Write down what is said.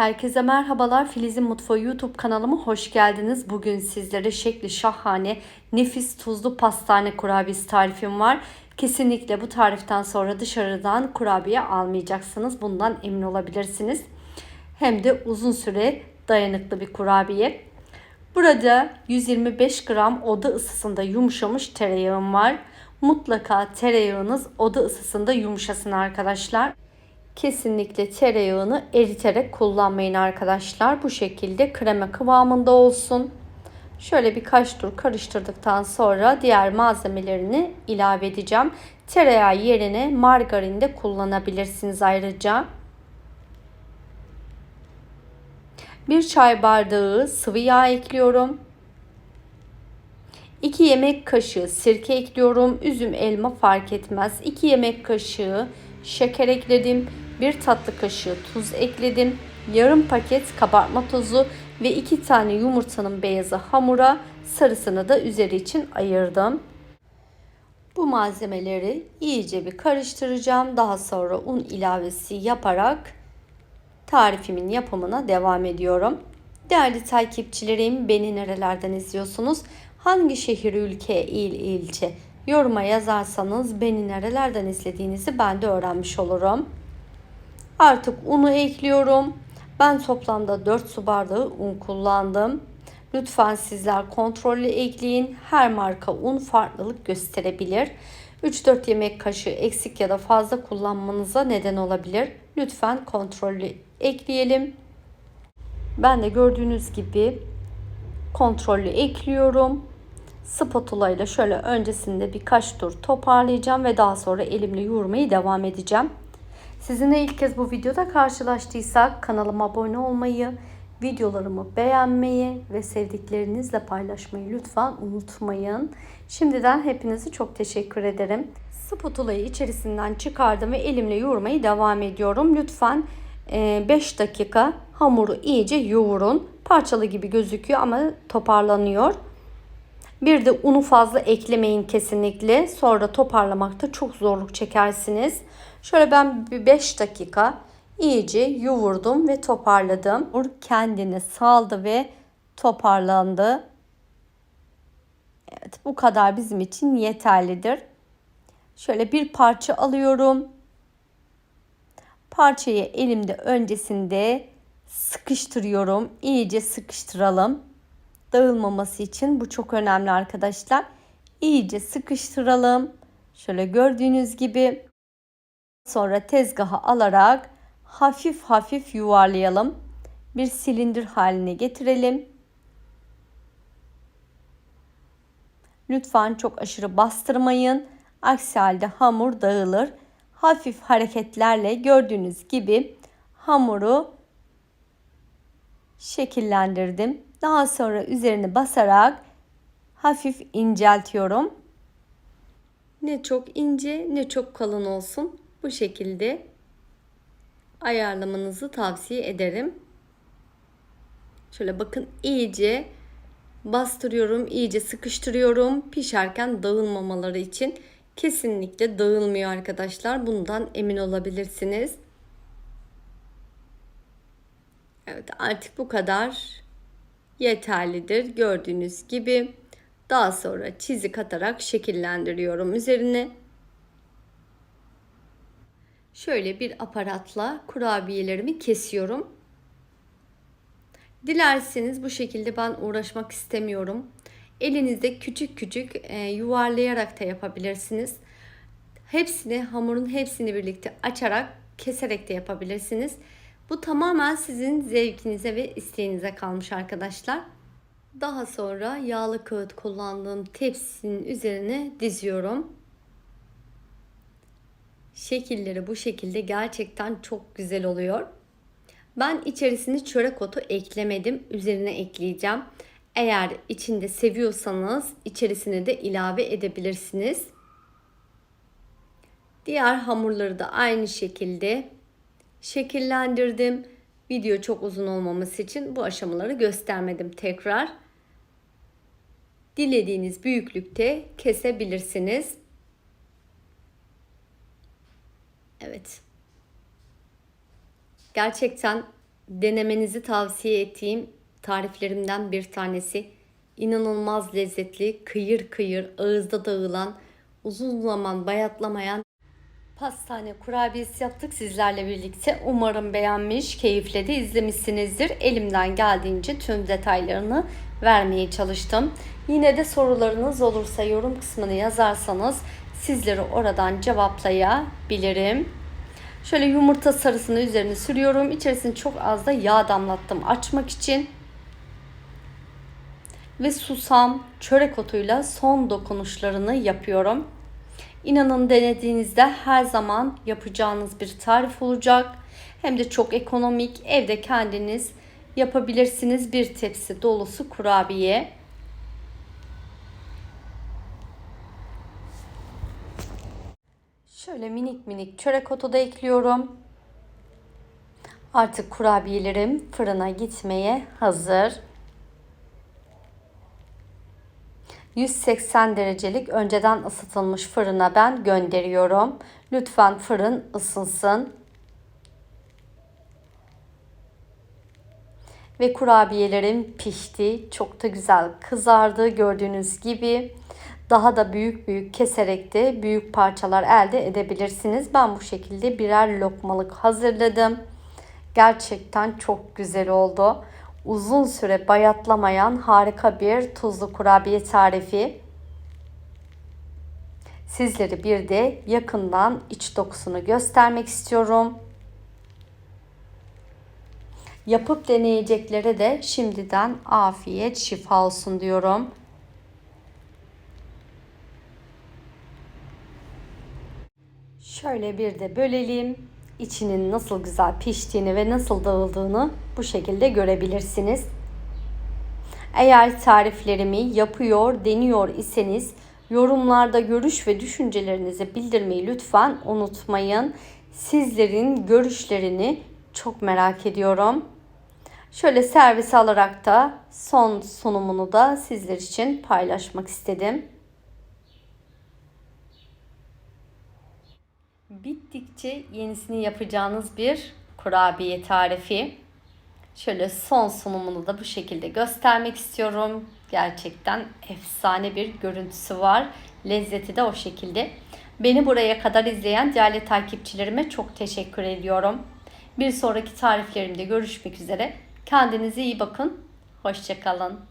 Herkese merhabalar. Filiz'in Mutfağı YouTube kanalıma hoş geldiniz. Bugün sizlere şekli şahane, nefis tuzlu pastane kurabiyesi tarifim var. Kesinlikle bu tariften sonra dışarıdan kurabiye almayacaksınız. Bundan emin olabilirsiniz. Hem de uzun süre dayanıklı bir kurabiye. Burada 125 gram oda ısısında yumuşamış tereyağım var. Mutlaka tereyağınız oda ısısında yumuşasın arkadaşlar. Kesinlikle tereyağını eriterek kullanmayın arkadaşlar. Bu şekilde krema kıvamında olsun. Şöyle birkaç tur karıştırdıktan sonra diğer malzemelerini ilave edeceğim. Tereyağı yerine margarin de kullanabilirsiniz ayrıca. Bir çay bardağı sıvı yağ ekliyorum. 2 yemek kaşığı sirke ekliyorum. Üzüm elma fark etmez. 2 yemek kaşığı şeker ekledim. 1 tatlı kaşığı tuz ekledim. Yarım paket kabartma tozu ve 2 tane yumurtanın beyazı hamura, sarısını da üzeri için ayırdım. Bu malzemeleri iyice bir karıştıracağım. Daha sonra un ilavesi yaparak tarifimin yapımına devam ediyorum. Değerli takipçilerim beni nerelerden izliyorsunuz? Hangi şehir, ülke, il, ilçe yoruma yazarsanız beni nerelerden izlediğinizi ben de öğrenmiş olurum. Artık unu ekliyorum. Ben toplamda 4 su bardağı un kullandım. Lütfen sizler kontrollü ekleyin. Her marka un farklılık gösterebilir. 3-4 yemek kaşığı eksik ya da fazla kullanmanıza neden olabilir. Lütfen kontrollü ekleyelim. Ben de gördüğünüz gibi kontrollü ekliyorum. Spatula ile şöyle öncesinde birkaç tur toparlayacağım ve daha sonra elimle yoğurmaya devam edeceğim. Sizinle ilk kez bu videoda karşılaştıysak kanalıma abone olmayı, videolarımı beğenmeyi ve sevdiklerinizle paylaşmayı lütfen unutmayın. Şimdiden hepinizi çok teşekkür ederim. Spatulayı içerisinden çıkardım ve elimle yoğurmaya devam ediyorum. Lütfen 5 dakika hamuru iyice yoğurun. Parçalı gibi gözüküyor ama toparlanıyor. Bir de unu fazla eklemeyin kesinlikle. Sonra toparlamakta çok zorluk çekersiniz. Şöyle ben bir 5 dakika iyice yoğurdum ve toparladım. Kendini saldı ve toparlandı. Evet bu kadar bizim için yeterlidir. Şöyle bir parça alıyorum. Parçayı elimde öncesinde sıkıştırıyorum. İyice sıkıştıralım. Dağılmaması için bu çok önemli arkadaşlar. İyice sıkıştıralım. Şöyle gördüğünüz gibi Sonra tezgaha alarak hafif hafif yuvarlayalım. Bir silindir haline getirelim. Lütfen çok aşırı bastırmayın. Aksi halde hamur dağılır. Hafif hareketlerle gördüğünüz gibi hamuru şekillendirdim. Daha sonra üzerine basarak hafif inceltiyorum. Ne çok ince ne çok kalın olsun bu şekilde ayarlamanızı tavsiye ederim. Şöyle bakın iyice bastırıyorum, iyice sıkıştırıyorum pişerken dağılmamaları için. Kesinlikle dağılmıyor arkadaşlar. Bundan emin olabilirsiniz. Evet artık bu kadar yeterlidir. Gördüğünüz gibi daha sonra çizik atarak şekillendiriyorum üzerine. Şöyle bir aparatla kurabiyelerimi kesiyorum. Dilerseniz bu şekilde ben uğraşmak istemiyorum. Elinizde küçük küçük e, yuvarlayarak da yapabilirsiniz. Hepsini hamurun hepsini birlikte açarak keserek de yapabilirsiniz. Bu tamamen sizin zevkinize ve isteğinize kalmış arkadaşlar. Daha sonra yağlı kağıt kullandığım tepsinin üzerine diziyorum. Şekilleri bu şekilde gerçekten çok güzel oluyor. Ben içerisine çörek otu eklemedim. Üzerine ekleyeceğim. Eğer içinde seviyorsanız içerisine de ilave edebilirsiniz. Diğer hamurları da aynı şekilde şekillendirdim. Video çok uzun olmaması için bu aşamaları göstermedim tekrar. Dilediğiniz büyüklükte kesebilirsiniz. Evet. Gerçekten Denemenizi tavsiye ettiğim tariflerimden bir tanesi. İnanılmaz lezzetli, kıyır kıyır, ağızda dağılan, uzun zaman bayatlamayan pastane kurabiyesi yaptık sizlerle birlikte. Umarım beğenmiş, keyifle de izlemişsinizdir. Elimden geldiğince tüm detaylarını vermeye çalıştım. Yine de sorularınız olursa yorum kısmını yazarsanız sizleri oradan cevaplayabilirim. Şöyle yumurta sarısını üzerine sürüyorum. İçerisine çok az da yağ damlattım açmak için. Ve susam, çörek otuyla son dokunuşlarını yapıyorum. İnanın denediğinizde her zaman yapacağınız bir tarif olacak. Hem de çok ekonomik, evde kendiniz yapabilirsiniz bir tepsi dolusu kurabiye. Şöyle minik minik çörek otu da ekliyorum. Artık kurabiyelerim fırına gitmeye hazır. 180 derecelik önceden ısıtılmış fırına ben gönderiyorum. Lütfen fırın ısınsın. Ve kurabiyelerim pişti. Çok da güzel kızardı gördüğünüz gibi. Daha da büyük büyük keserek de büyük parçalar elde edebilirsiniz. Ben bu şekilde birer lokmalık hazırladım. Gerçekten çok güzel oldu. Uzun süre bayatlamayan harika bir tuzlu kurabiye tarifi. Sizleri bir de yakından iç dokusunu göstermek istiyorum. Yapıp deneyeceklere de şimdiden afiyet şifa olsun diyorum. Şöyle bir de bölelim. İçinin nasıl güzel piştiğini ve nasıl dağıldığını bu şekilde görebilirsiniz. Eğer tariflerimi yapıyor, deniyor iseniz yorumlarda görüş ve düşüncelerinizi bildirmeyi lütfen unutmayın. Sizlerin görüşlerini çok merak ediyorum. Şöyle servis alarak da son sunumunu da sizler için paylaşmak istedim. Bittikçe yenisini yapacağınız bir kurabiye tarifi. Şöyle son sunumunu da bu şekilde göstermek istiyorum. Gerçekten efsane bir görüntüsü var. Lezzeti de o şekilde. Beni buraya kadar izleyen değerli takipçilerime çok teşekkür ediyorum. Bir sonraki tariflerimde görüşmek üzere. Kendinize iyi bakın. Hoşçakalın.